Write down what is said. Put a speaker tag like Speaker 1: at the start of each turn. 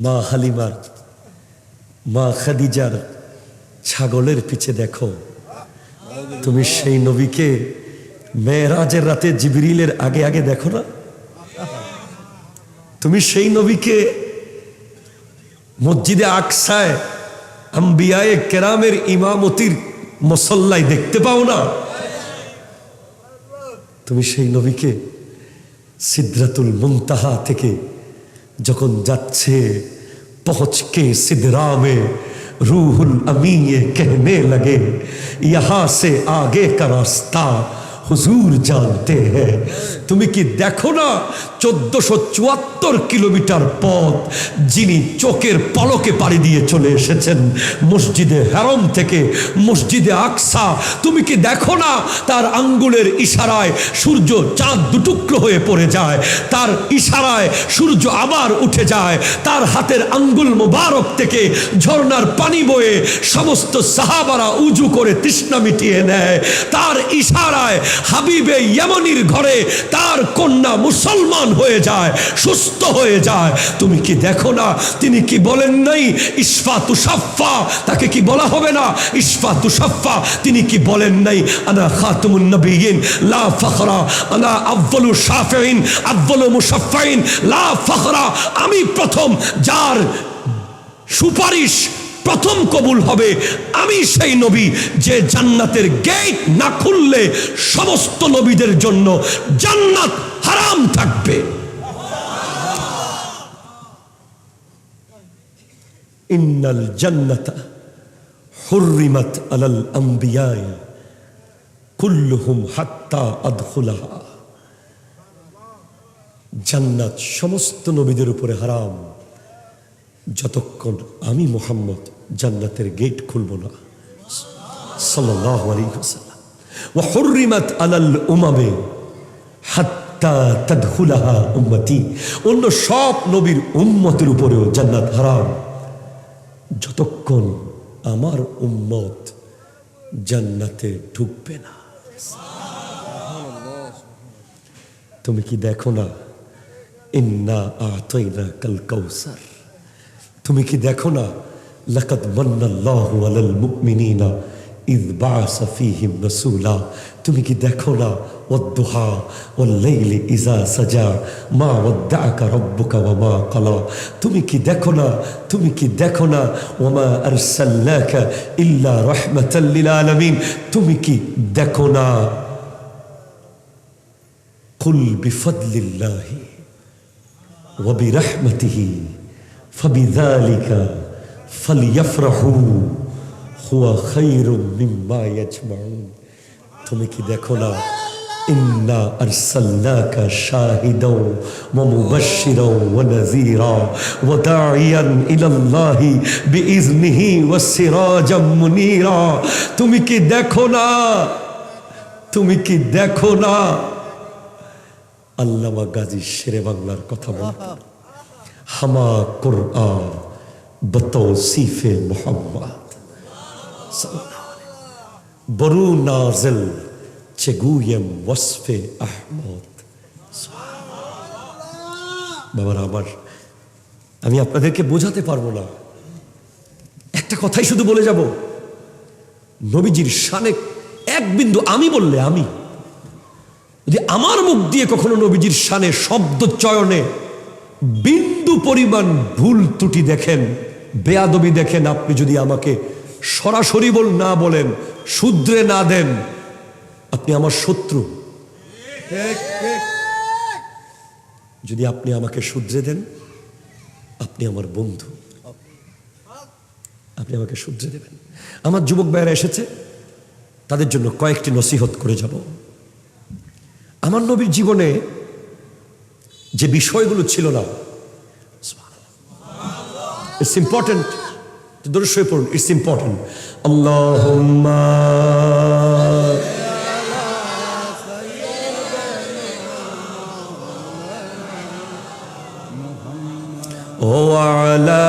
Speaker 1: মা হালিমার, মা খাদিজার ছাগলের পিছে দেখো। তুমি সেই নবীকে মেয়েরাজের রাতে জিবরিলের আগে আগে দেখো না? তুমি সেই নবীকে মসজিদে আকসায় আম্বিয়ায়ে কেরামের ইমামতির মসল্লায় দেখতে পাও না? তুমি সেই নবীকে সিদ্রাতুল মুনতাহা থেকে যখন যাচ্ছে पहुंच के सिदरा में रूहुल अमी ये कहने लगे यहां से आगे का रास्ता হুজুর জানতে। হ্যাঁ তুমি কি দেখো না চোদ্দশো চুয়াত্তর কিলোমিটার পথ যিনি চোখের পলকে পাড়ি দিয়ে চলে এসেছেন মসজিদে হ্যারম থেকে মসজিদে আকসা? তুমি কি দেখো না তার আঙ্গুলের ইশারায় সূর্য চাঁদ দুটুকরো হয়ে পড়ে যায়, তার ইশারায় সূর্য আবার উঠে যায়, তার হাতের আঙ্গুল মোবারক থেকে ঝর্ণার পানি বয়ে সমস্ত সাহাবারা উজু করে তৃষ্ণা মিটিয়ে নেয়, তার ইশারায় হাবিবে ইয়েমনির ঘরে তার কন্যা মুসলমান হয়ে যায়, সুস্থ হয়ে যায়। তুমি কি দেখো না? তিনি কি বলেন নাই? ইসফা তুষাফা তাকে কি বলা হবে না? ইসফা তুষাফা তিনি কি বলেন নাই? আনা খাতুমুন নবীন লা ফখরা, আনা আব্বলু শাফিন আব্বালু মুশাফাইন লা ফখরা। আমি প্রথম, যার সুপারিশ প্রথম কবুল হবে আমি সেই নবী যে জান্নাতের গেট না খুললে সমস্ত নবীদের জন্য জান্নাত হারাম থাকবে। ইন্নাল জান্নাতা হুররিমাত আলাল আম্বিয়াই কুল্লুহুম হাত্তা আদখুলাহা। জান্নাত সমস্ত নবীদের উপরে হারাম। যতক্ষণ আমি মোহাম্মদ জান্নাতের গেট খুলব না। সাল্লাল্লাহু আলাইহি ওয়াসাল্লাম। ওয়া হুররিমাত আলাল উমামে অন্য সব নবীর উম্মতের উপরেও জান্নাত হারাম। যতক্ষণ আমার উম্মত জান্নাতে ঢুকবে না। তুমি কি দেখো না? ইন্না আতইনা কাল কৌসার তুমি কি দেখো না? লাকাদ মান্নাল্লাহু আলাল মুমিনিনা ইয বাআসা ফীহিম রাসূলা তুমি কি দেখো না ওয়াদ্দুহা ওয়াল লাইলি ইযা সাজা মা ওয়াদ্দাআকা রাব্বুকা ওয়া মা ক্বালা তুমি কি দেখো না তুমি কি দেখো না ওয়া মা আরসালনাকা ইল্লা রাহমাতাল লিল আলামিন তুমি কি দেখো না কুল বিফদলিল্লাহি ওয়া বিরহমাতিহি فبذلك ফালিয়াফরাহু, হুয়া খাইরুম মিম্মা ইয়াজমাউন। তুমি কি দেখো না? ইন্না আরসালনাকা শাহিদাও ওয়া মুবাশশিরাও ওয়া নাযীরা ওয়া দাঈয়ান ইলাল্লাহি বিইজনিহি ওয়া সিরাজাম মুনীরা। তুমি কি দেখো না? তুমি কি দেখো না? আল্লামা গাজী শেরে বাংলার কথা বলতেন হামা কোরআন। बतौसीफ मोहम्मद बरू नाजिल চেগুয়েম ওয়াসফে আহমদ বাবার আমার আমি আপনাদেরকে বোঝাতে পারবো না একটা কথাই শুধু বলে যাব নবীজির শানে এক বিন্দু আমি বললে আমি যদি আমার মুখ দিয়ে কখনো নবীজির শানে শব্দ চয়নে বিন্দু পরিমাণ ভুল ত্রুটি দেখেন বেয়াদবি দেখেন আপনি যদি আমাকে সরাসরি বল, না বলেন শুদ্রে না দেন, আপনি আমার শত্রু। যদি আপনি আমাকে শুদ্রে দেন, আপনি আমার বন্ধু। আপনি আমাকে শুদ্রে দেবেন। আমার যুবক ভাইয়েরা এসেছে, তাদের জন্য কয়েকটি নসিহত করে যাব। আমার নবীর জীবনে যে বিষয়গুলো ছিল না ইটস ইম্পর্টেন্ট দরুদ পড়ুন ইটস ইম্পর্টেন্ট আল্লাহুম্মা ও আলা